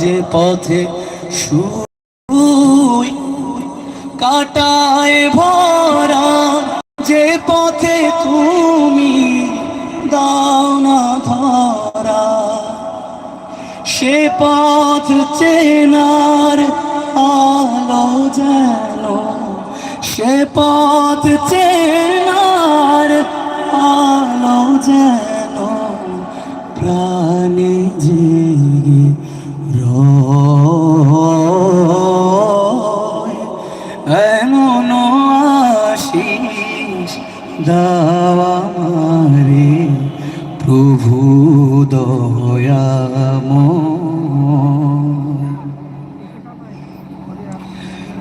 যে পথে শুই কাটায় ভরা যে পথে তুমি দাও না ধরা, সে পথ চেনার আলো যেন, সে পথ চেনার আলো যেন।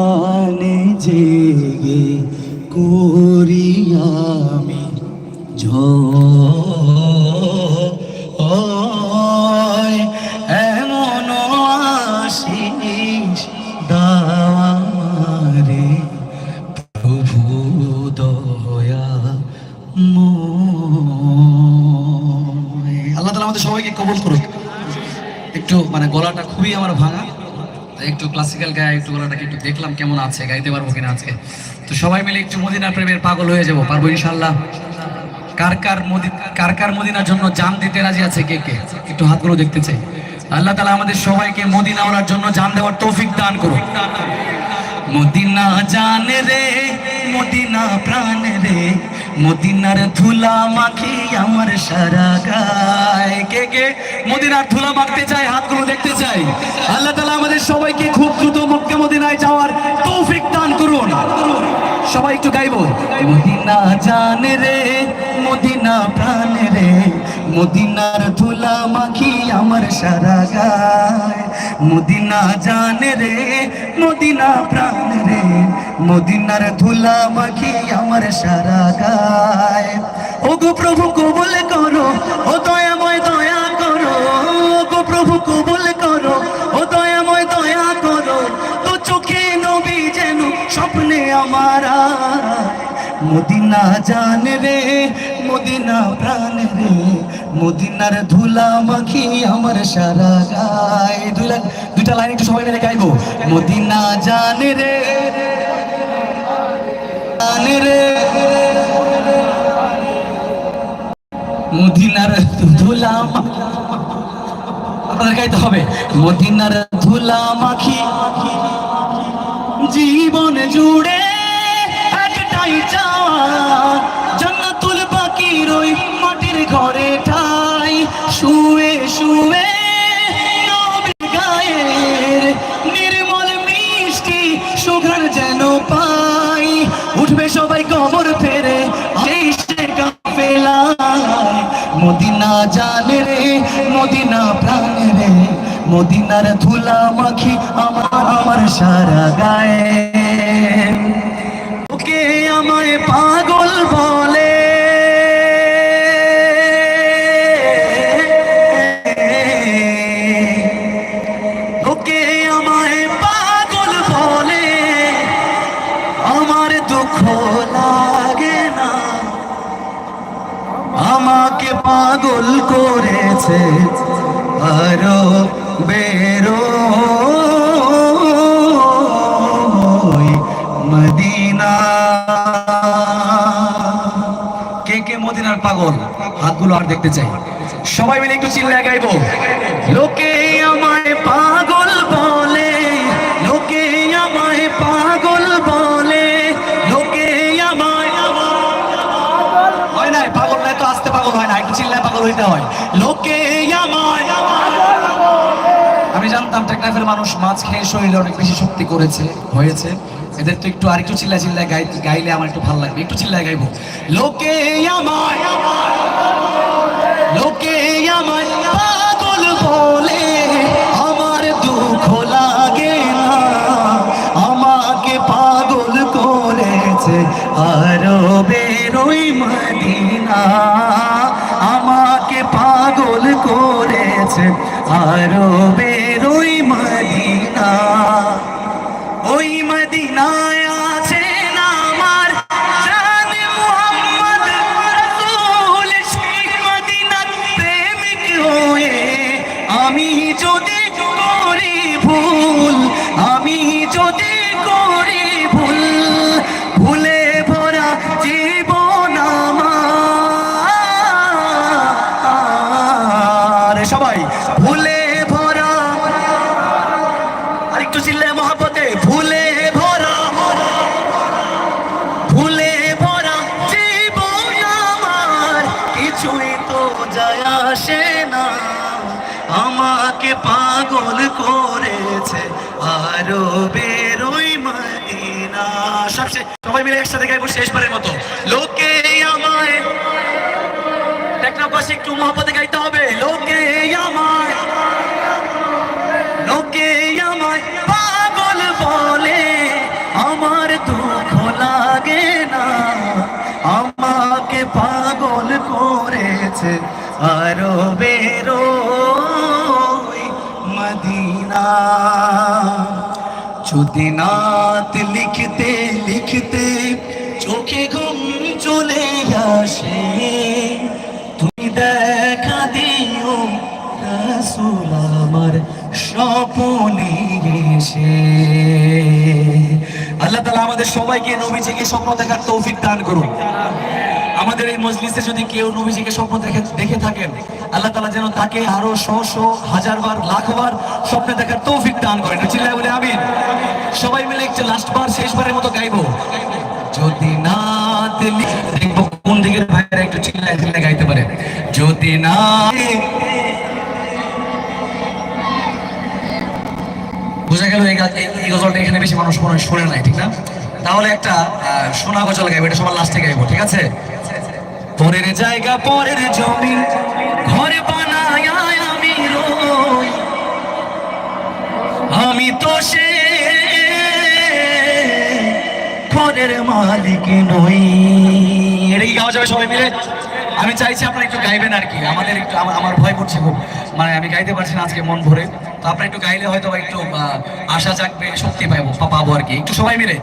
প্রাণে জেগে করি আমি এমন প্রভু দয়া আল্লাহ তালা আমাদের সবাইকে কবল করুক। একটু মানে গলাটা খুবই আমার ভাঙা। একটু ক্লাসিক্যাল গায়ে, একটু গলাটাকে একটু দেখলাম কেমন আছে, গাইতে পারব কিনা আজকে। তো সবাই মিলে একটু মদিনা প্রেমের পাগল হয়ে যাব, পারব ইনশাল্লাহ কার কার কার মদিনার জন্য জান দিতে রাজি আছে কে কে? একটু হাতগুলো দেখতে চাই। আল্লাহ তালা আমাদের সবাইকে মদিনা ওনার জন্য জান দেওয়ার তৌফিক দান করুন মদিনা জানে রে, মদিনা প্রাণ রে মদিনার ধুলা মাখি আমার সারা গায়। কে কে? মদিনার ধুলা মাখতে চাই হাতগুলো দেখতে চাই আল্লাহ তালা আমাদের সবাইকে খুব দ্রুত মক্কা মদিনায় যাওয়ার তৌফিক দান করুন। সবাই একটু গাইবো। মদিনা জান রে, মদিনা প্রাণ রে, মদিনার ধুলা মাখি আমার সারা গায়। মদিনা জান রে, মদিনা প্রাণ রে মদিনার ধুলা মাখি আমার সারা গায়। ও গো প্রভু, কবুল করো, ও দয়াময় দয়া করো। ও গো প্রভু, কবুল করো, ও দয়াময় দয়া করো। তো চোখে নবী যেন স্বপ্নে আমার মদিনা জান রে, মদিনা প্রাণ রে। মদিনার ধুলা মাখি আমার সারা গায়। দুটা লাইন একটু সবাই মিলে গাইবো। মদিনা জান রে। জান রে। মদিনার ধুলা আপনাদের গাইতে হবে মদিনার ধুলা মাখি জীবন জুড়ে সবাই কবর ফেরে মদিনা জানে রে, মদিনা প্রাণ রে, মদিনার ধুলা মাখি আমার আমার সারা গায়ে। ওকে আমায় পাগল বলে। ওকে আমায় পাগল বলে। আমার দুঃখ আমাকে পাগল করেছে, আরও বেরো। মদিনা। কে কে মদিনার পাগল? হাতগুলো আর দেখতে চাই। সবাই মিলে একটু চিল্লায় গাইবো। লোকে আমায় পাগল হইতে হয়। লোকে আমি জানতাম টেকনাফের মানুষ মাছ খেয়ে শরীরে অনেক বেশি শক্তি করেছে, হয়েছে। এদের তো একটু আর একটু চিল্লা চিল্লায় গাই গাইলে আমার একটু ভালো লাগবে। একটু চিল্লায় গাইবো। লোকে লোকে পাগল বলে। আমার দুঃখ লাগে না। আমাকে পাগল করেছে আরও বেরোই মদিনা। করেছে আসে না। আমাকে পাগল করেছে আরও বেরোই মদিনা। সবচেয়ে সবাই মিলে একসাথে গাইবো শেষবারের মতো। লোকে আমায় টেকনোপাশে একটু মহাপতে গাইতে হবে। লোকে আমায় লোকে আমায় পাগল বলে। আমার দুঃখ লাগে না। আমাকে পাগল করেছে আরও বেরো মদিনা। যদি লিখতে লিখতে চোখে ঘুম চলে আসে, তুমি দেখা দিও রাসূল আমার স্বপনে এসে। আল্লাহ তাআলা আমাদের সবাইকে নবীজিকে স্বপ্ন দেখার তৌফিক দান করুন। আমাদের এই মজলিসে যদি কেউ নবীজিকে স্বপ্ন দেখে দেখে থাকেন, আল্লাহ তাআলা যেন তাকে আরও শ শ হাজার বার স্বপ্নে দেখার তৌফিক দান করেন। চিল্লায় বলে আমিন। সবাই মিলে একটু লাস্ট বার শেষবারের মতো গাইবো। যদি না দেখব কোন দিকের ভাইরা একটু চিল্লায় চিল্লায় গাইতে পারে। যদি না বোঝা গেল এই গজলটা এখানে বেশি মানুষ মনে শোনে নাই, ঠিক না? তাহলে একটা সোনা গজল গাইবো, এটা সবার লাস্টে গাইবো, ঠিক আছে? পরের জায়গা, পরের জমি, ঘরে আমি আমি তো সে ঘরের মালিক নই। এটা কি গাওয়া যাবে সবাই মিলে? আমি চাইছি আপনারা একটু গাইবেন আর কি। আমাদের একটু, আমার ভয় করছে খুব। মানে আমি গাইতে পারছি না আজকে মন ভরে। তো আপনারা একটু গাইলে হয়তো একটু আশা জাগবে, শক্তি পাবো পাবো আর কি। একটু সবাই মিলে।